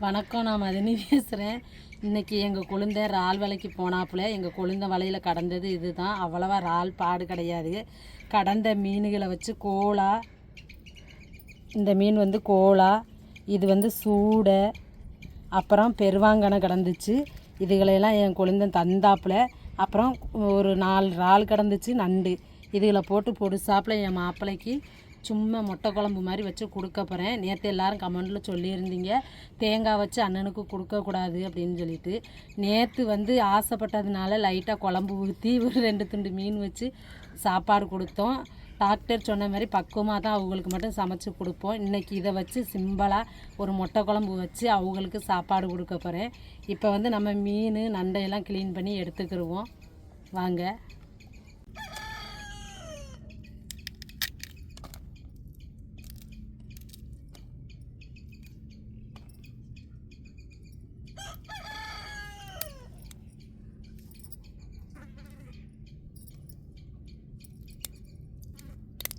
வணக்கம் நான் மதினி பேசுகிறேன் இன்றைக்கி எங்கள் குழந்தை இறால் வலைக்கு போனாப்புல. எங்கள் குழந்தை வலையில் கடந்தது இதுதான். அவ்வளவா இறால் பாடு கிடையாது. கடந்த மீன்களை வச்சு கோலா இந்த மீன் வந்து கோலா இது வந்து சூடை அப்புறம் பெருவாங்கனை கிடந்துச்சு. இதுகளையெல்லாம் என் குழந்தை தந்தாப்புல. அப்புறம் ஒரு நாலு இறால் கிடந்துச்சு நண்டு. இதுகளை போட்டு பொடுசாப்பில் என் மாப்பிள்ளைக்கு சும்மா முட்டை குழம்பு மாதிரி வச்சு கொடுக்க போகிறேன் நேற்று எல்லாரும் கமெண்டில் சொல்லியிருந்தீங்க. தேங்காய் வச்சு அண்ணனுக்கு கொடுக்கக்கூடாது அப்படின்னு சொல்லிட்டு. நேற்று வந்து ஆசைப்பட்டதுனால லைட்டாக குழம்பு ஊற்றி ஒரு ரெண்டு துண்டு மீன் வச்சு சாப்பாடு கொடுத்தோம். டாக்டர் சொன்ன மாதிரி பக்குவமாக தான் அவங்களுக்கு மட்டும் சமைச்சு கொடுப்போம். இன்றைக்கி இதை வச்சு சிம்பிளாக ஒரு முட்டை குழம்பு வச்சு அவங்களுக்கு சாப்பாடு கொடுக்க போகிறேன் இப்போ வந்து நம்ம மீன் நண்டையெல்லாம் க்ளீன் பண்ணி எடுத்துக்கிடுவோம் வாங்க.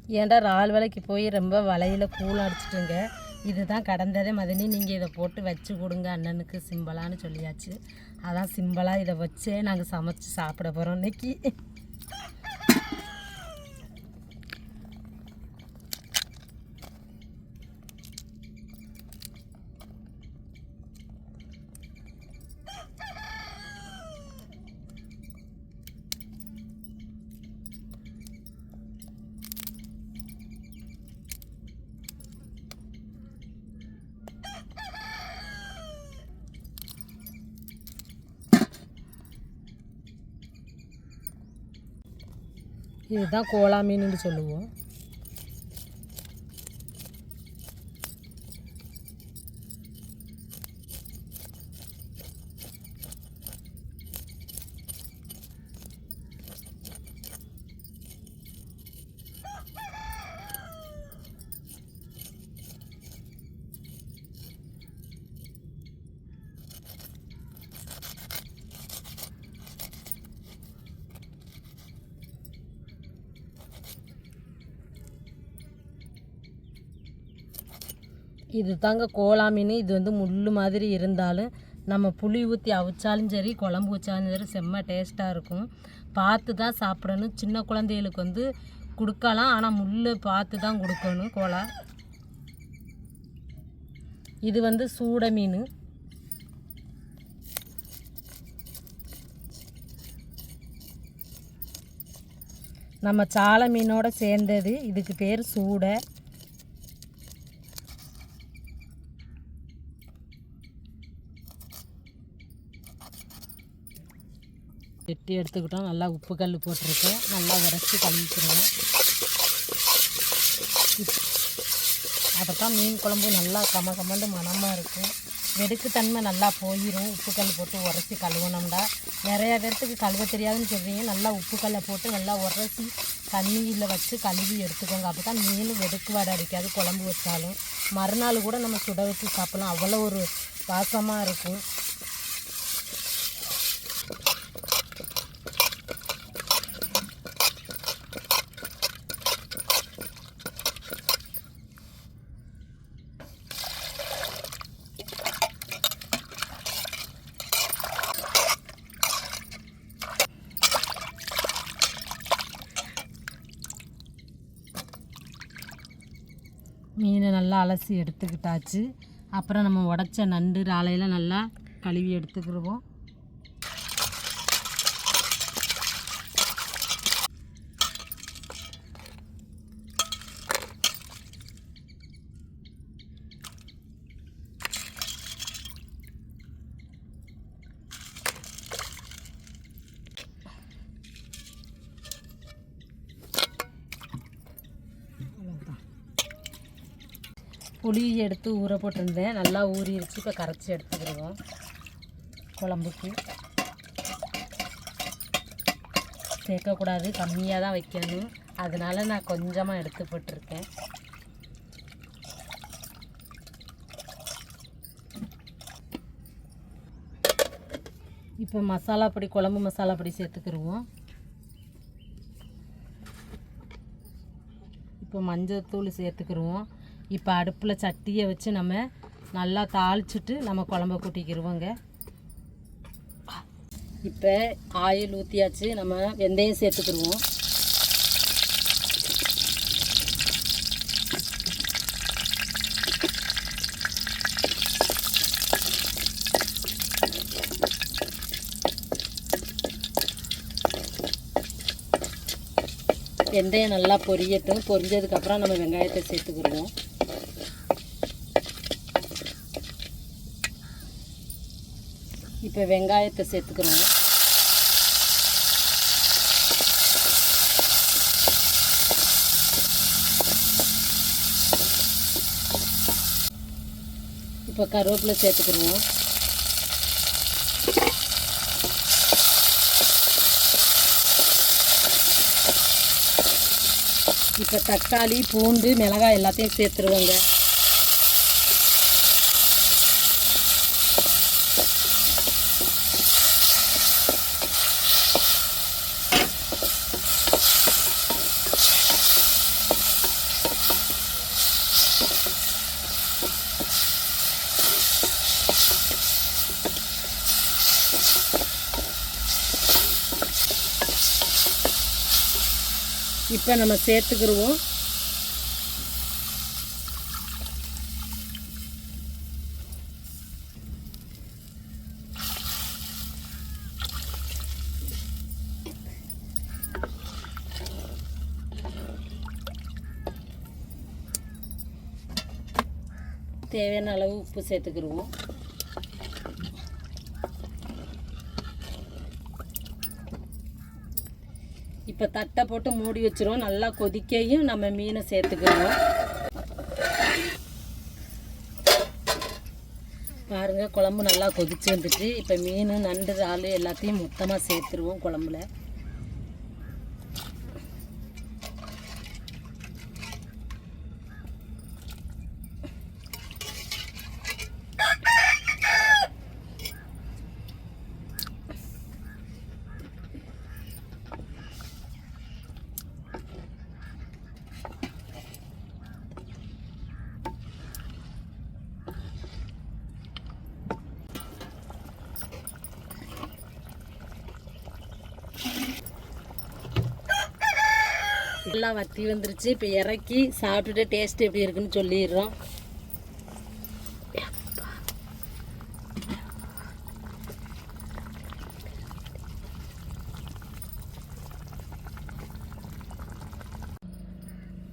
ஏன்டா ரால் விலைக்கு போய் ரொம்ப வலையில் கூழ் அடிச்சிட்டுங்க? இதுதான் கடந்ததே மதனி. நீங்கள் இதை போட்டு வச்சு கொடுங்க அண்ணனுக்கு சிம்பிளான்னு சொல்லியாச்சு. அதான் சிம்பிளாக இதை வச்சே நாங்கள் சமைச்சு சாப்பிட போகிறோம் இன்னைக்கு. இதுதான் கோலா மீனுன்னு சொல்லுவோம். இது தாங்க கோலா மீன் இது வந்து முள் மாதிரி இருந்தாலும் நம்ம புளி ஊற்றி அவிச்சாலும் சரி குழம்பு வச்சாலும் சரி செம்ம டேஸ்ட்டாக இருக்கும். பார்த்து தான் சாப்பிடணும். சின்ன குழந்தைகளுக்கு வந்து கொடுக்கலாம். ஆனால் முள் பார்த்து தான் கொடுக்கணும் கோலா. இது வந்து சூட மீன் நம்ம சால மீனோட சேர்ந்தது. இதுக்கு பேர் சூடை. வெட்டி எடுத்துக்கிட்டோம். நல்லா உப்பு கல் போட்டிருக்கேன் நல்லா உரைச்சி கழுவிக்கிறோம். அப்போ தான் மீன் குழம்பு நல்லா கம கமண்டு மணமாக இருக்கும் வெடுக்கு தன்மை நல்லா போயிடும் உப்பு கல் போட்டு உரைச்சி கழுவணும்டா. நிறைய பேர்த்துக்கு கழுவ தெரியாதுன்னு சொல்கிறீங்க நல்லா உப்பு கல்லை போட்டு நல்லா உரைச்சி தண்ணியில் வச்சு கழுவி எடுத்துக்கோங்க. அப்போ தான் மீன் வெடுக்கு வாடை அடிக்காது குழம்பு வச்சாலும். மறுநாள் கூட நம்ம சுட வச்சு சாப்பிடலாம். அவ்வளோ ஒரு வாசமாக இருக்கும் மீனை நல்லா அலசி எடுத்துக்கிட்டாச்சு. அப்புறம் நம்ம உடச்ச நண்டு ராலையெல்லாம் நல்லா கழுவி எடுத்துக்கிடுவோம். புளி எடுத்து ஊற போட்டிருந்தேன். நல்லா ஊறிடுச்சு இப்போ கரைச்சி எடுத்துக்கிடுவோம். குழம்புக்கு. சேர்க்கக்கூடாது. கம்மியாக தான் வைக்கணும். அதனால் நான் கொஞ்சமாக எடுத்து போட்டிருக்கேன். இப்போ மசாலா பொடி குழம்பு மசாலா பொடி சேர்த்துக்கிடுவோம். இப்போ மஞ்சள் தூள் சேர்த்துக்கிடுவோம். இப்போ அடுப்பில் சட்டியை வச்சு நம்ம நல்லா தாளிச்சிட்டு நம்ம குழம்ப கூட்டிக்கிருவோங்க. இப்போ ஆயில் ஊற்றியாச்சு நம்ம வெந்தயம் சேர்த்துக்கிடுவோம் வெந்தயம் நல்லா பொரியட்டும். பொரிஞ்சதுக்கப்புறம் நம்ம வெங்காயத்தை சேர்த்துக்கிடுவோம் இப்போ வெங்காயத்தை சேர்த்துக்கிறோம். இப்போ கருவேப்பிலை சேர்த்துக்கிடுவோம் இப்போ தக்காளி பூண்டு மிளகாய் எல்லாத்தையும் சேர்த்துருவோங்க. இப்போ நம்ம சேர்த்துக்கிடுவோம் தேவையான அளவு உப்பு சேர்த்துக்கிடுவோம் இப்போ தட்டை போட்டு மூடி வச்சிருவோம். நல்லா கொதிக்கையும் நம்ம மீனை சேர்த்துக்கிறோம் பாருங்கள் குழம்பு நல்லா கொதிச்சு வந்துட்டு இப்போ மீன் நண்டு இறால் எல்லாத்தையும் மொத்தமாக சேர்த்துருவோம் குழம்புல. ஃபுல்லாக வத்தி வந்துருச்சு. இப்போ இறக்கி சாப்பிட்டுட்டு டேஸ்ட் எப்படி இருக்குன்னு சொல்லிடுறோம்.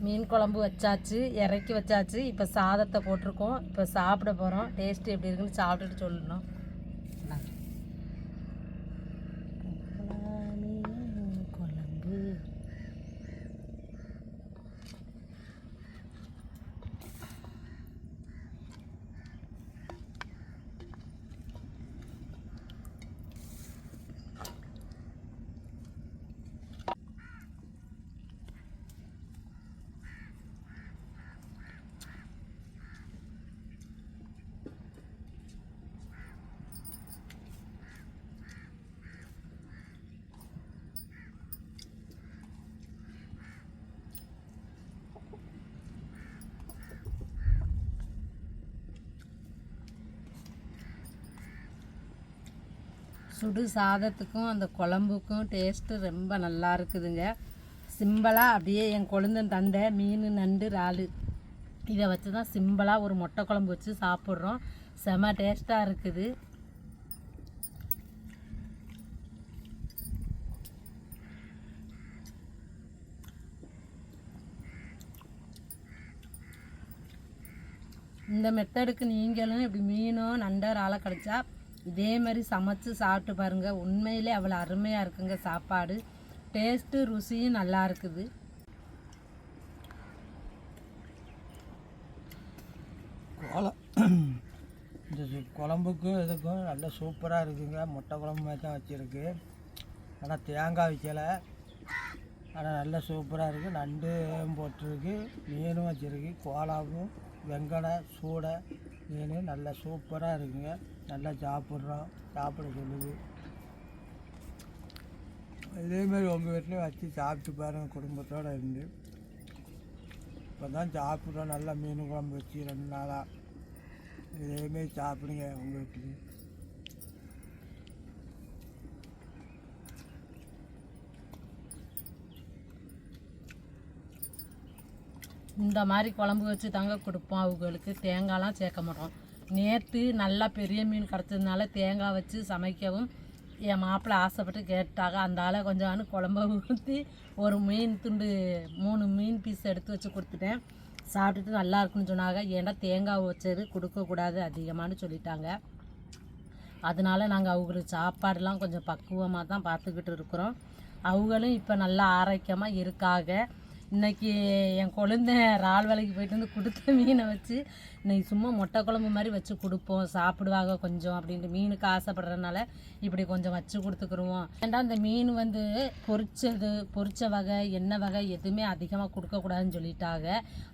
மீன் குழம்பு வச்சாச்சு இறக்கி வச்சாச்சு. இப்போ சாதத்தை போட்டிருக்கோம். இப்போ சாப்பிட போகிறோம் டேஸ்ட் எப்படி இருக்குன்னு சாப்பிட்டுட்டு சொல்லணும் குழம்பு சுடு சாதத்துக்கும் அந்த குழம்புக்கும் டேஸ்ட்டு ரொம்ப நல்லா இருக்குதுங்க. சிம்பிளாக அப்படியே என் கொழுந்தன் தந்த மீன் நண்டு இறால். இதை வச்சு தான் சிம்பிளாக ஒரு மொட்டை குழம்பு வச்சு சாப்பிட்றோம். செம டேஸ்ட்டாக இருக்குது. இந்த மெத்தடுக்கு நீங்களும் இப்படி மீனோ நண்டோ இறாலோ கிடைச்சா இதே மாதிரி சமைச்சு சாப்பிட்டு பாருங்கள் உண்மையிலே அவ்வளோ அருமையாக இருக்குங்க சாப்பாடு. டேஸ்ட்டு ருசியும் நல்லா இருக்குது. இந்த குழம்புக்கும் இதுக்கும் நல்ல சூப்பராக இருக்குங்க. முட்டை குழம்பு மாதிரி தான் வச்சுருக்கு. ஆனால் தேங்காய் வைக்கலை. ஆனால் நல்ல சூப்பராக இருக்குது நண்டும் போட்டிருக்கு. மீனும் வச்சுருக்கு. கோலாவும் வெங்கடை சூடை மீன் நல்லா சூப்பராக இருக்குங்க. நல்லா சாப்பிட்றோம் சாப்பிட சொல்லுது. இதேமாரி உங்கள் வீட்லேயும் வச்சு சாப்பிட்டு பாருங்கள் குடும்பத்தோடு இருந்து. இப்போ தான் சாப்பிட்றோம் நல்லா மீன் குழம்பு வச்சு ரெண்டு நாளாக இதேமாரி சாப்பிடுங்க உங்கள் வீட்டில் இந்த மாதிரி குழம்பு வச்சு தாங்க கொடுப்போம். அவங்களுக்கு தேங்காய்லாம் சேர்க்க மாட்டோம். நேற்று நல்லா பெரிய மீன் கிடச்சதுனால தேங்காய் வச்சு சமைக்கவும் என் மாப்பிள்ளை ஆசைப்பட்டு கேட்டாங்க. அந்த ஆளை கொஞ்சம் குழம்ப ஊற்றி ஒரு மீன் துண்டு மூணு மீன் பீஸ் எடுத்து வச்சு கொடுத்துட்டேன். சாப்பிட்டுட்டு நல்லா இருக்குன்னு சொன்னாங்க. ஏன்னா தேங்காய் வச்சது கொடுக்கக்கூடாது அதிகமானு சொல்லிட்டாங்க. அதனால நாங்கள் அவங்களுக்கு சாப்பாடுலாம் கொஞ்சம் பக்குவமாக தான் பார்த்துக்கிட்டு இருக்கிறோம். அவங்களும் இப்போ நல்லா ஆரோக்கியமாக இருக்காங்க. இன்றைக்கி என் குழந்த இறால் வேலைக்கு போயிட்டு வந்து கொடுத்த மீனை வச்சு இன்னைக்கு சும்மா மொட்டை குழம்பு மாதிரி வச்சு கொடுப்போம் சாப்பிடுவாங்க கொஞ்சம் அப்படின்ட்டு. மீனுக்கு ஆசைப்படுறதுனால இப்படி கொஞ்சம் வச்சு கொடுத்துக்குருவோம். ஏன்டா இந்த மீன் வந்து பொரிச்சது பொரிச்ச வகை என்ன வகை எதுவுமே அதிகமாக கொடுக்கக்கூடாதுன்னு சொல்லிட்டாங்க.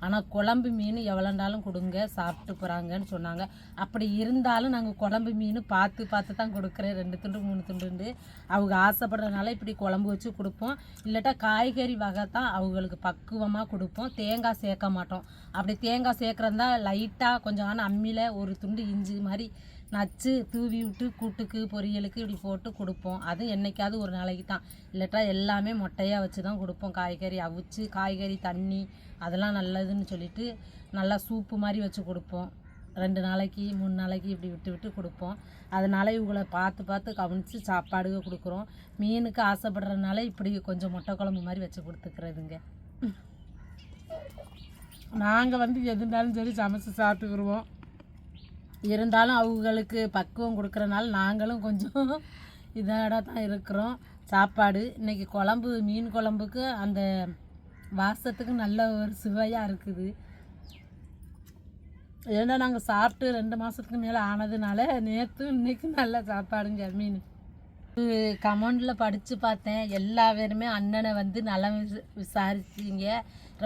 ஆனால் குழம்பு மீன் எவ்வளோண்டாலும் கொடுங்க சாப்பிட்டு போகிறாங்கன்னு சொன்னாங்க. அப்படி இருந்தாலும் நாங்கள் குழம்பு மீன் பார்த்து பார்த்து தான் கொடுக்குறேன். ரெண்டு துண்டு மூணு துண்டுண்டு அவங்க ஆசைப்படுறதுனால இப்படி குழம்பு வச்சு கொடுப்போம். இல்லாட்டா காய்கறி வகை தான் அவங்களுக்கு பக்குவமாக கொடுப்போம். தேங்காய் சேர்க்க மாட்டோம். அப்படி தேங்காய் சேர்க்குறதா லைட்டாக கொஞ்சம் ஆனால் அம்மியில் ஒரு துண்டு இஞ்சி மாதிரி நச்சு தூவி விட்டு கூட்டுக்கு பொரியலுக்கு இப்படி போட்டு கொடுப்போம். அது என்றைக்காவது ஒரு நாளைக்கு தான். இல்லாட்டா எல்லாமே மொட்டையாக வச்சு தான் கொடுப்போம். காய்கறி அவிச்சு காய்கறி தண்ணி அதெல்லாம் நல்லதுன்னு சொல்லிட்டு நல்லா சூப்பு மாதிரி வச்சு கொடுப்போம். ரெண்டு நாளைக்கு மூணு நாளைக்கு இப்படி விட்டு விட்டு கொடுப்போம். அதனால் இவங்களை பார்த்து பார்த்து கவனித்து சாப்பாடு கொடுக்குறோம். மீனுக்கு ஆசைப்படுறதுனால இப்படி கொஞ்சம் முட்டை குழம்பு மாதிரி வச்சு கொடுத்துக்கிறதுங்க. நாங்கள் வந்து எது இருந்தாலும் சரி சமைச்சு சாப்பிட்டுக்குருவோம். இருந்தாலும் அவங்களுக்கு பக்குவம் கொடுக்குறனால நாங்களும் கொஞ்சம் இதாட தான் இருக்கிறோம். சாப்பாடு இன்றைக்கி குழம்பு மீன் குழம்புக்கு அந்த வாசத்துக்கு நல்ல ஒரு சுவையாக இருக்குது. ஏன்னா நாங்கள் சாப்பிட்டு ரெண்டு மாதத்துக்கு மேலே ஆனதுனால நேற்று இன்னைக்கு நல்ல சாப்பாடுங்க மீன். கமெண்டில் படித்து பார்த்தேன். எல்லா பேருமே அண்ணனை வந்து நலம் விசாரிச்சிங்க விசாரிச்சீங்க.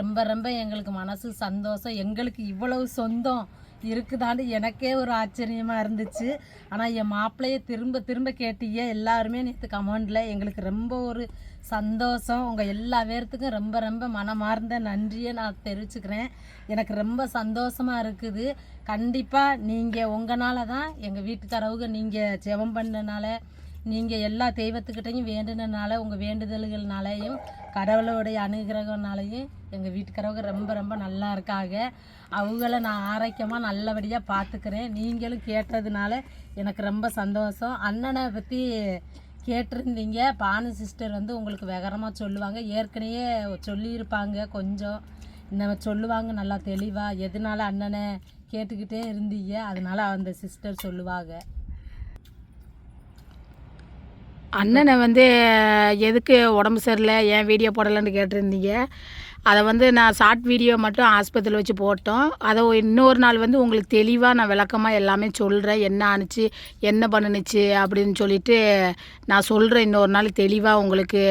ரொம்ப ரொம்ப எங்களுக்கு மனசு சந்தோஷம். எங்களுக்கு இவ்வளவு சொந்தம் இருக்குதான்னு எனக்கே ஒரு ஆச்சரியமாக இருந்துச்சு. ஆனால் என் மாப்பிள்ளையை திரும்ப திரும்ப கேட்டீங்க. எல்லாருமே நேற்று கமெண்டில் எங்களுக்கு ரொம்ப ஒரு சந்தோஷம். உங்கள் எல்லா பேர்த்துக்கும் ரொம்ப ரொம்ப மனமார்ந்த நன்றியை நான் தெரிவிச்சுக்கிறேன். எனக்கு ரொம்ப சந்தோஷமாக இருக்குது. கண்டிப்பாக நீங்கள் உங்களால் தான் எங்கள் வீட்டுக்காரவுக்கு நீங்கள் ஜெபம் பண்ணனால நீங்கள் எல்லா தெய்வத்துக்கிட்டையும் வேண்டுனனால உங்கள் வேண்டுதல்கள்னாலையும் கடவுளோடைய அனுகிரகம்னாலையும் எங்கள் வீட்டுக்காரவங்க ரொம்ப ரொம்ப நல்லா இருக்காங்க. அவங்கள நான் ஆரோக்கியமாக நல்லபடியாக பார்த்துக்கிறேன் நீங்களும் கேட்டதுனால எனக்கு ரொம்ப சந்தோஷம். அண்ணனை பற்றி கேட்டிருந்தீங்க. பானு சிஸ்டர் வந்து உங்களுக்கு விவரமாக சொல்லுவாங்க. ஏற்கனவே சொல்லியிருப்பாங்க கொஞ்சம். இந்த சொல்லுவாங்க நல்லா தெளிவாக எதனால அண்ணனை கேட்டுக்கிட்டே இருந்தீங்க? அதனால் அந்த சிஸ்டர் சொல்லுவாங்க. அண்ணனை வந்து எதுக்கு உடம்பு சரியில்லை ஏன் வீடியோ போடலைன்னு கேட்டிருந்தீங்க. அதை வந்து நான் ஷார்ட் வீடியோ மட்டும் ஆஸ்பத்திரியில் வச்சு போட்டோம். அதை இன்னொரு நாள் வந்து உங்களுக்கு தெளிவாக நான் விளக்கமாக எல்லாமே சொல்கிறேன் என்ன ஆணுச்சு என்ன பண்ணுனுச்சு அப்படின்னு சொல்லிட்டு நான் சொல்கிறேன் இன்னொரு நாள் தெளிவாக உங்களுக்கு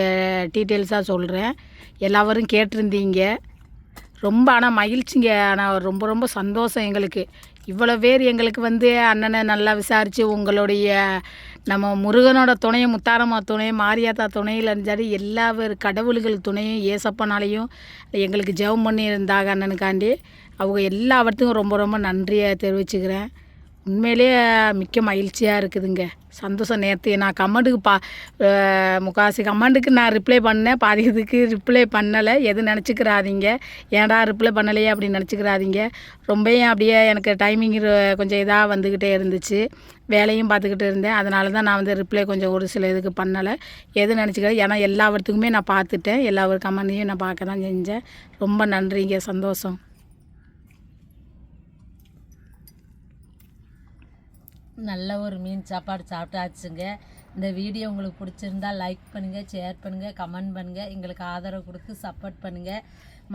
டீட்டெயில்ஸாக சொல்கிறேன் எல்லாரும் கேட்டிருந்தீங்க. ரொம்ப ஆனால் மகிழ்ச்சிங்க. ஆனால் ரொம்ப ரொம்ப சந்தோஷம் எங்களுக்கு. இவ்வளோ பேர் எங்களுக்கு வந்து அண்ணனை நல்லா விசாரித்து உங்களுடைய நம்ம முருகனோட துணையும் முத்தாரம்மா துணையும் மாரியாத்தா துணையில் இருந்தாலும் எல்லா கடவுள்கள் துணையும் ஏசப்பனாலையும் எங்களுக்கு ஜெபம் பண்ணி இருந்தாங்க அண்ணனுக்காண்டி. அவங்க எல்லாவற்றுக்கும் ரொம்ப ரொம்ப நன்றியை தெரிவிச்சுக்கிறேன். உண்மையிலேயே மிக்க மகிழ்ச்சியாக இருக்குதுங்க. சந்தோஷம் நேற்று நான் கமெண்ட்டுக்கு பா முக்காசி கமெண்ட்டுக்கு நான் ரிப்ளை பண்ணேன். பாதி இதுக்கு ரிப்ளை பண்ணலை. எதுவும் நினச்சிக்கிறாதீங்க. ஏன்டா ரிப்ளை பண்ணலையே அப்படின்னு நினச்சிக்கிறாதீங்க. ரொம்பவும் அப்படியே எனக்கு டைமிங் கொஞ்சம் இதாக வந்துக்கிட்டே இருந்துச்சு. வேலையும் பார்த்துக்கிட்டு இருந்தேன். அதனால தான் நான் வந்து ரிப்ளை கொஞ்சம் ஒரு சில இதுக்கு பண்ணலை. எது நினச்சிக்கிறேன் ஏன்னா எல்லாத்துக்குமே நான் பார்த்துட்டேன். எல்லா ஒரு கமெண்ட்டையும் நான் பார்க்க தான் செஞ்சேன். ரொம்ப நன்றிங்க. சந்தோஷம். நல்ல ஒரு மீன் சாப்பாடு சாப்பிட்டாச்சுங்க. இந்த வீடியோ உங்களுக்கு பிடிச்சிருந்தா லைக் பண்ணுங்கள் ஷேர் பண்ணுங்கள் கமெண்ட் பண்ணுங்கள் எங்களுக்கு ஆதரவு கொடுத்து சப்போர்ட் பண்ணுங்கள்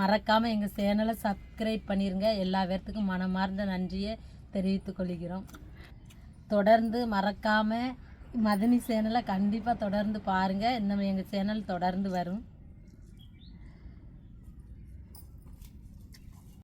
மறக்காமல் எங்கள் சேனலை சப்ஸ்கிரைப் பண்ணிடுங்க எல்லா பேர்த்துக்கும் மனமார்ந்த நன்றியை தெரிவித்துக் கொள்கிறோம். தொடர்ந்து மறக்காமல் மதினி சேனலை கண்டிப்பாக தொடர்ந்து பாருங்கள் இன்னும் எங்கள் சேனல் தொடர்ந்து வரும்.